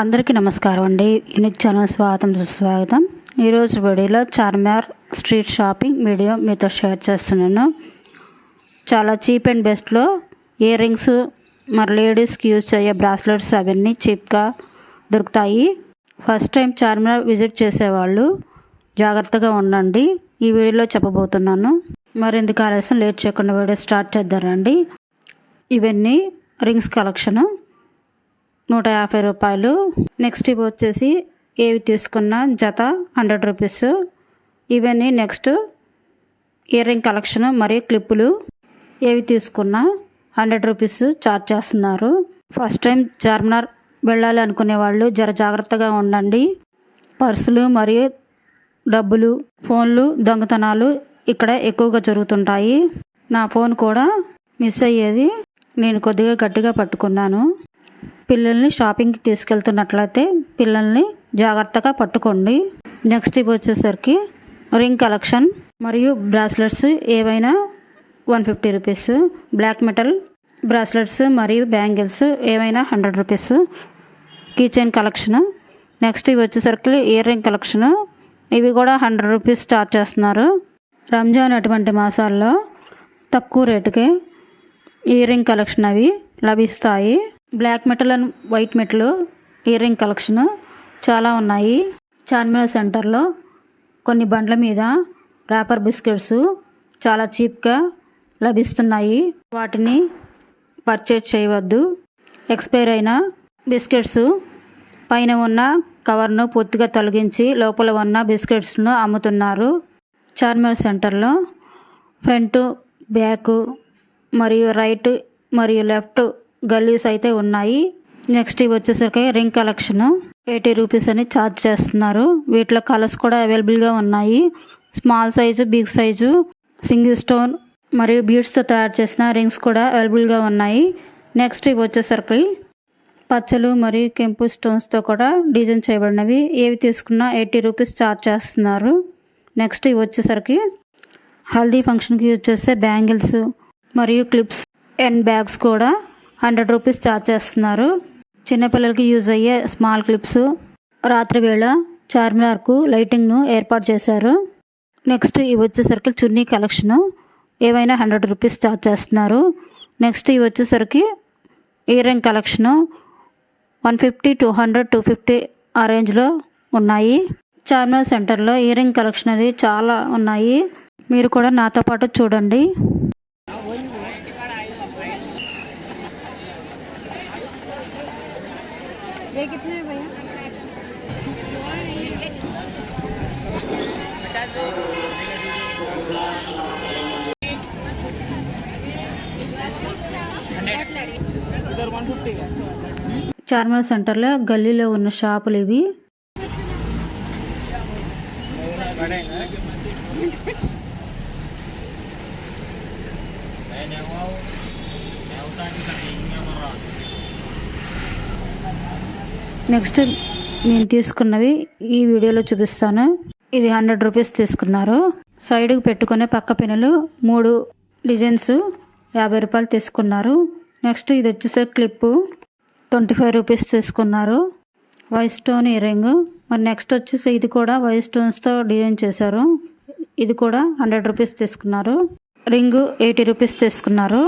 అందరికీ నమస్కారం అండి. యూనిక్ ఛానల్ స్వాగతం సుస్వాగతం. ఈరోజు వీడియోలో చార్మినార్ స్ట్రీట్ షాపింగ్ వీడియో మీతో షేర్ చేస్తున్నాను. చాలా చీప్ అండ్ బెస్ట్లో ఇయర్ రింగ్స్ మరి లేడీస్కి యూజ్ అయ్యే బ్రాస్లెట్స్ అవన్నీ చీప్గా దొరుకుతాయి. ఫస్ట్ టైం చార్మినార్ విజిట్ చేసేవాళ్ళు జాగ్రత్తగా ఉండండి. ఈ వీడియోలో చెప్పబోతున్నాను. మరెందుకు ఆలస్యం లేట్ చేయకుండా వీడియో స్టార్ట్ చేద్దారండి ఇవన్నీ రింగ్స్ కలెక్షను. నూట యాభై రూపాయలు. నెక్స్ట్ ఇవి వచ్చేసి ఏవి తీసుకున్న జత? హండ్రెడ్ రూపీస్ ఇవన్నీ నెక్స్ట్ ఇయర్ రింగ్ కలెక్షన్ మరియు క్లిప్పులు ఏవి తీసుకున్నా? హండ్రెడ్ రూపీస్ ఛార్జ్ చేస్తున్నారు. ఫస్ట్ టైం చార్మినార్ వెళ్ళాలి అనుకునే వాళ్ళు జర జాగ్రత్తగా ఉండండి. పర్సులు మరియు డబ్బులు ఫోన్లు దొంగతనాలు ఇక్కడ ఎక్కువగా జరుగుతుంటాయి. నా ఫోన్ కూడా మిస్ అయ్యేది. నేను కొద్దిగా గట్టిగా పట్టుకున్నాను. పిల్లల్ని షాపింగ్కి తీసుకెళ్తున్నట్లయితే పిల్లల్ని జాగ్రత్తగా పట్టుకోండి. నెక్స్ట్ ఇవి వచ్చేసరికి రింగ్ కలెక్షన్ మరియు బ్రాస్లెట్స్ ఏవైనా one fifty rupees black metal bracelets మరియు బ్యాంగిల్స్ ఏవైనా hundred rupees keychain collection next ఇవి వచ్చేసరికి ఇయర్ రింగ్ కలెక్షన్ ఇవి కూడా హండ్రెడ్ రూపీస్ స్టార్ట్ చేస్తున్నారు. రంజాన్ అటువంటి మాసాల్లో తక్కువ రేటుకే ఇయర్ రింగ్ కలెక్షన్ అవి లభిస్తాయి. Black metal and white metal ear ring collection చాలా ఉన్నాయి. చార్మినార్ సెంటర్లో కొన్ని బండ్ల మీద ర్యాపర్ బిస్కెట్స్ చాలా చీప్గా లభిస్తున్నాయి. వాటిని పర్చేజ్ చేయవద్దు. ఎక్స్పైర్ అయిన బిస్కెట్స్ పైన ఉన్న కవర్ను పూర్తిగా తొలగించి లోపల ఉన్న బిస్కెట్స్ను అమ్ముతున్నారు. చార్మినార్ సెంటర్లో ఫ్రంట్ బ్యాక్ మరియు రైట్ మరియు లెఫ్ట్ గల్లీస్ అయితే ఉన్నాయి. నెక్స్ట్ ఇవి వచ్చేసరికి రింగ్ కలెక్షన్. ఎయిటీ రూపీస్ అని ఛార్జ్ చేస్తున్నారు. వీటిలో కలర్స్ కూడా అవైలబుల్గా ఉన్నాయి. Small size big size single stone మరియు బీడ్స్తో తయారు చేసిన రింగ్స్ కూడా అవైలబుల్గా ఉన్నాయి. నెక్స్ట్ ఇవి వచ్చేసరికి పచ్చలు మరియు కెంపు స్టోన్స్తో కూడా డిజైన్ చేయబడినవి. ఏవి తీసుకున్నా ఎయిటీ రూపీస్ ఛార్జ్ చేస్తున్నారు. నెక్స్ట్ ఇవి వచ్చేసరికి హల్దీ ఫంక్షన్కి యూజ్ చేసే బ్యాంగిల్స్ మరియు క్లిప్స్ అండ్ బ్యాగ్స్ కూడా హండ్రెడ్ రూపీస్ ఛార్జ్ చేస్తున్నారు. చిన్నపిల్లలకి యూజ్ అయ్యే స్మాల్ క్లిప్స్ రాత్రి వేళ చార్మినార్కు లైటింగ్ను ఏర్పాటు చేశారు. నెక్స్ట్ ఇవి వచ్చేసరికి చున్నీ కలెక్షను. ఏవైనా హండ్రెడ్ రూపీస్ ఛార్జ్ చేస్తున్నారు. నెక్స్ట్ ఇవి వచ్చేసరికి ear ring collection. One fifty two hundred two fifty ఆ రేంజ్లో ఉన్నాయి. చార్మినార్ సెంటర్లో ఇయర్ రింగ్ కలెక్షన్ అది చాలా ఉన్నాయి. మీరు కూడా నాతో పాటు చూడండి. ये कितने हैं भैया చార్మినార్ సెంటర్లో గల్లీలో ఉన్న షాపులు ఇవి నెక్స్ట్ నేను తీసుకున్నవి ఈ వీడియోలో చూపిస్తాను. ఇది హండ్రెడ్ రూపీస్ తీసుకున్నారు. సైడ్కి పెట్టుకునే పక్క పెనులు మూడు డిజైన్స్ యాభై రూపాయలు తీసుకున్నారు. నెక్స్ట్ ఇది వచ్చేసరికి క్లిప్పు ట్వంటీ ఫైవ్ రూపీస్ తీసుకున్నారు. White stone ear ring. మరి నెక్స్ట్ వచ్చేసి ఇది కూడా వైట్ స్టోన్స్తో డిజైన్ చేశారు. ఇది కూడా హండ్రెడ్ రూపీస్ తీసుకున్నారు. రింగ్ ఎయిటీ రూపీస్ తీసుకున్నారు.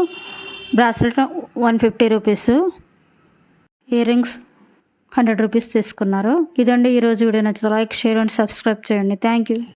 Bracelet one fifty rupees. Ear rings hundred rupees తీసుకున్నారు. ఇదండి ఈరోజు వీడియో నచ్చితే లైక్ షేర్ అండ్ సబ్స్క్రైబ్ చేయండి. Thank you.